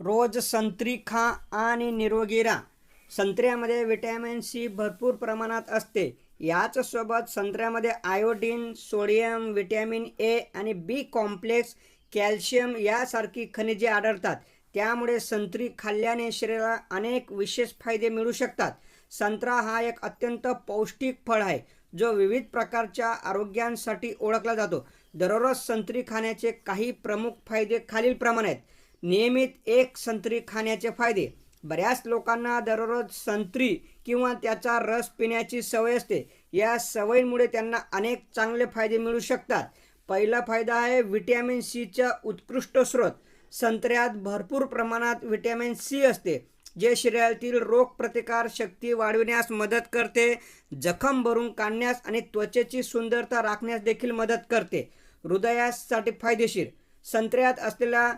रोज संत्री खा आणि निरोगी राहा. संत्र्यामध्ये विटॅमिन सी भरपूर प्रमाणात असते. याचसोबत संत्र्यामध्ये आयोडीन सोडियम विटॅमिन ए आणि बी कॉम्प्लेक्स कॅल्शियम यासारखी खनिजे आढळतात. त्यामुळे संत्री खाल्ल्याने शरीराला अनेक विशेष फायदे मिळू शकतात. संत्रा हा एक अत्यंत पौष्टिक फळ आहे जो विविध प्रकारच्या आरोग्यांसाठी ओळखला जातो. दररोज संत्री खाण्याचे काही प्रमुख फायदे खालीलप्रमाणे आहेत. नियमित एक संत्री खाण्याचे फायदे. बऱ्याच लोकांना दररोज संत्री किंवा त्याचा रस पिण्याची सवय असते. या सवयीमुळे त्यांना अनेक चांगले फायदे मिळू शकतात. पहिला फायदा आहे व्हिटॅमिन सीचा उत्कृष्ट स्रोत. संत्र्यात भरपूर प्रमाणात व्हिटॅमिन सी असते जे शरीरातील रोगप्रतिकार शक्ती वाढविण्यास मदत करते जखम भरून काढण्यास आणि त्वचेची सुंदरता राखण्यास देखील मदत करते. हृदयासाठी फायदेशीर. संत्र्यात असलेला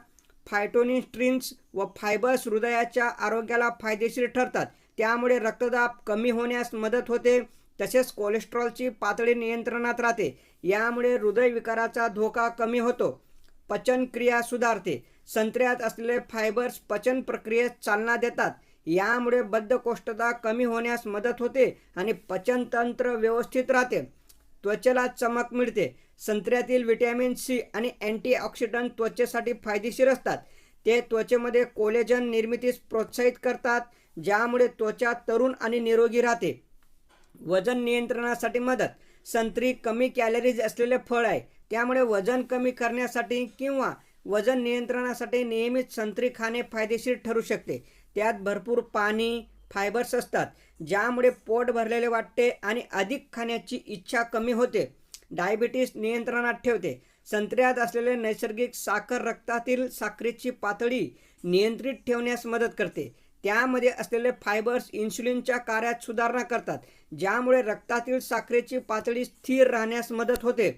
फायटोनिस्ट्रिन्स व फायबर्स हृदयाच्या आरोग्याला फायदेशीर ठरतात. त्यामुळे रक्तदाब कमी होण्यास मदत होते. तसेच कोलेस्ट्रॉलची पातळी नियंत्रणात राहते. यामुळे हृदयविकाराचा धोका कमी होतो. पचनक्रिया सुधारते. संत्र्यात असलेले फायबर्स पचन प्रक्रियेस चालना देतात. यामुळे बद्धकोष्ठता कमी होण्यास मदत होते आणि पचनतंत्र व्यवस्थित राहते. त्वचेला चमक मिळते. संत्र्यातील व्हिटॅमिन सी आणि अँटीऑक्सिडंट त्वचेसाठी फायदेशीर असतात. ते त्वचेमध्ये कोलेजन निर्मितीस प्रोत्साहित करतात ज्यामुळे त्वचा तरुण आणि निरोगी राहते. वजन नियंत्रणासाठी मदत. संत्री कमी कॅलरीज असलेले फळ आहे. त्यामुळे वजन कमी करण्यासाठी किंवा वजन नियंत्रणासाठी नियमित संत्री खाणे फायदेशीर ठरू शकते. त्यात भरपूर पाणी फायबर्स असतात ज्यामुळे पोट भरलेले वाटते आणि अधिक खाण्याची इच्छा कमी होते. डायबिटीस नियंत्रणात ठेवते. संत्र्यात असलेले नैसर्गिक साखर रक्तातील साखरेची पातळी नियंत्रित ठेवण्यास मदत करते. त्यामध्ये असलेले फायबर्स इन्सुलिनच्या कार्यात सुधारणा करतात ज्यामुळे रक्तातील साखरेची पातळी स्थिर राहण्यास मदत होते.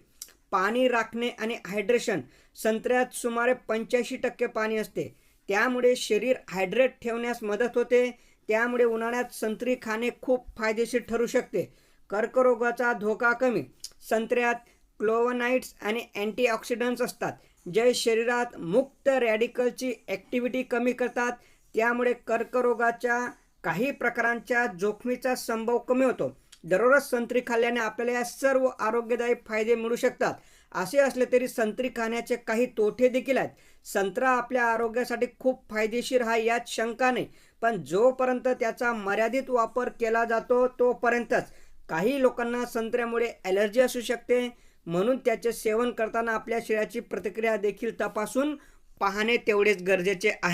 पाणी राखणे आणि हायड्रेशन संत्र्यात सुमारे पंच्याऐंशी टक्के पाणी असते. त्यामुळे शरीर हायड्रेट ठेवण्यास मदत होते त्यामुळे उन्हाळ्यात संत्री खाणे खूप फायदेशीर ठरू शकते. कर्करोगाचा धोका कमी. संत्र्यात क्लोवनाइट्स आणि अँटीऑक्सिडंट्स असतात जे शरीरात मुक्त रॅडिकलची ॲक्टिव्हिटी कमी करतात. त्यामुळे कर्करोगाच्या काही प्रकारांच्या जोखमीचा संभव कमी होतो. दररोज संत्री खाल्ल्याने आपल्याला या सर्व आरोग्यदायी फायदे मिळू शकतात. असे असले तरी संत्री खाण्याचे काही तोटे देखील आहेत. संत्रा आपल्या आरोग्यासाठी खूप फायदेशीर हा यात शंका नाही. पण जोपर्यंत त्याचा मर्यादित वापर केला जातो तोपर्यंतच काही लोकांना संत्र्यामुळे ॲलर्जी असू शकते. म्हणून त्याचे सेवन करताना आपल्या शरीराची प्रतिक्रिया देखील तपासून पाहणे तेवढेच गरजेचे आहे.